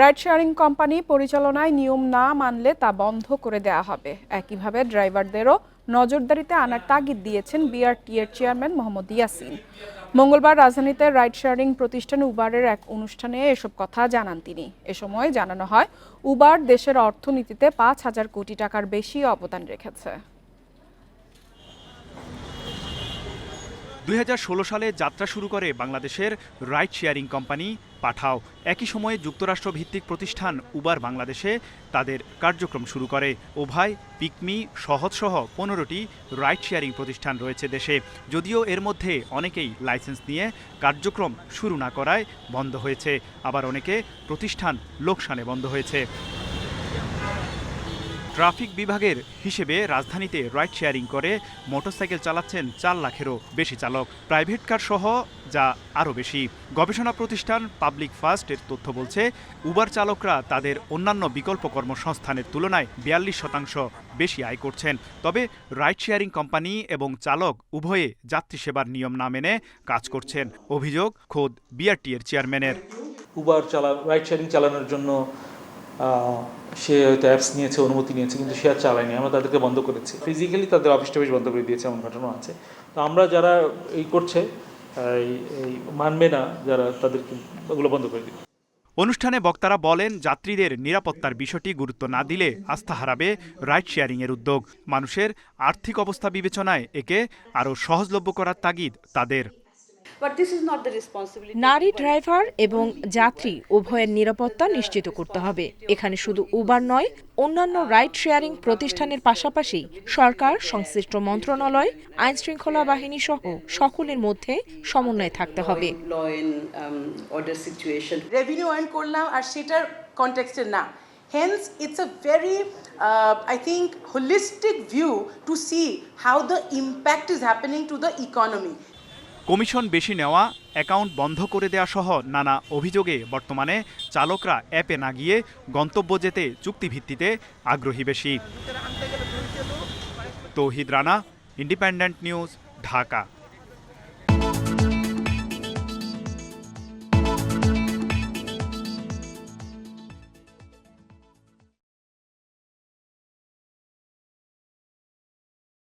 Ride sharing company পরিচালনায় নিয়ম না মানলে তা বন্ধ করে দেওয়া হবে। একইভাবে ড্রাইভারদেরও নজরদারিতে আনার তাগিদ দিয়েছেন বিআরটি এর চেয়ারম্যান মোহাম্মদ ইয়াসিন। মঙ্গলবার রাজধানীতে রাইড শেয়ারিং প্রতিষ্ঠান উবারের এক অনুষ্ঠানে এসব কথা জানান তিনি। এ সময় জানানো হয়, উবার দেশের অর্থনীতিতে পাঁচ হাজার কোটি টাকার বেশি অবদান রেখেছে। দুই হাজার ষোলো সালে যাত্রা শুরু করে বাংলাদেশের রাইড শেয়ারিং কোম্পানি পাঠাও। একই সময়ে যুক্তরাষ্ট্র ভিত্তিক প্রতিষ্ঠান উবার বাংলাদেশে তাদের কার্যক্রম শুরু করে। ওভাই পিকমি সহজসহ পনেরোটি রাইড শেয়ারিং প্রতিষ্ঠান রয়েছে দেশে। যদিও এর মধ্যে অনেকেই লাইসেন্স নিয়ে কার্যক্রম শুরু না করায় বন্ধ হয়েছে। আবার অনেকে প্রতিষ্ঠান লোকসানে বন্ধ হয়েছে। ট্রাফিক বিভাগের হিসেবে রাজধানীতে রাইড শেয়ারিং করে মোটরসাইকেল চালাচ্ছেন চার লাখেরও বেশি চালক। প্রাইভেট কার সহ যা আরও বেশি। গবেষণা প্রতিষ্ঠান পাবলিক ফার্স্ট এর তথ্য বলছে, উবার চালকরা তাদের অন্যান্য বিকল্প কর্মসংস্থানের তুলনায় বিয়াল্লিশ শতাংশ বেশি আয় করছেন। তবে রাইড শেয়ারিং কোম্পানি এবং চালক উভয়ে যাত্রী সেবার নিয়ম না মেনে কাজ করছেন। অভিযোগ খোদ বিআরটি এর চেয়ারম্যানের। উবার চালা, রাইড শেয়ারিং চালানোর জন্য সে হয়তো অ্যাপস নিয়েছে, অনুমতি নিয়েছে, কিন্তু সে আর চালায়নি। আমরা তাদেরকে বন্ধ করেছি। ফিজিক্যালি তাদের অফিস টফিস বন্ধ করে দিয়েছে, এমন ঘটনা আছে। তো আমরা যারা এই করছে এই মানবে না যারা তাদেরকে ওগুলো বন্ধ করে দিই অনুষ্ঠানে বক্তারা বলেন, যাত্রীদের নিরাপত্তার বিষয়টি গুরুত্ব না দিলে আস্থা হারাবে রাইড শেয়ারিং এর উদ্যোগ। মানুষের আর্থিক অবস্থা বিবেচনায় একে আরও সহজলভ্য করার তাগিদ তাদের। নারী ড্রাইভার এবং যাত্রী উভয়ের নিরাপত্তা নিশ্চিত করতে হবে। এখানে শুধু উবার নয় অন্যান্য রাইড শেয়ারিং প্রতিষ্ঠানের পাশাপাশি সরকার সংশ্লিষ্ট মন্ত্রণালয় আইন শৃঙ্খলা বাহিনী সহ সকলের মধ্যে সমন্বয় থাকতে হবে। Um. রেভিনিউ আর্ন করলাম আর সেটার কনটেক্সটে না। Hence it's a very I think holistic view to see how the impact is happening to the economy commission বেশি নেওয়া, অ্যাকাউন্ট বন্ধ করে দেওয়া সহ নানা অভিযোগে বর্তমানে চালকরা অ্যাপে না গিয়ে গন্তব্য যেতে চুক্তিভিত্তিতে আগ্রহী বেশি। Touhid Rana independent news Dhaka.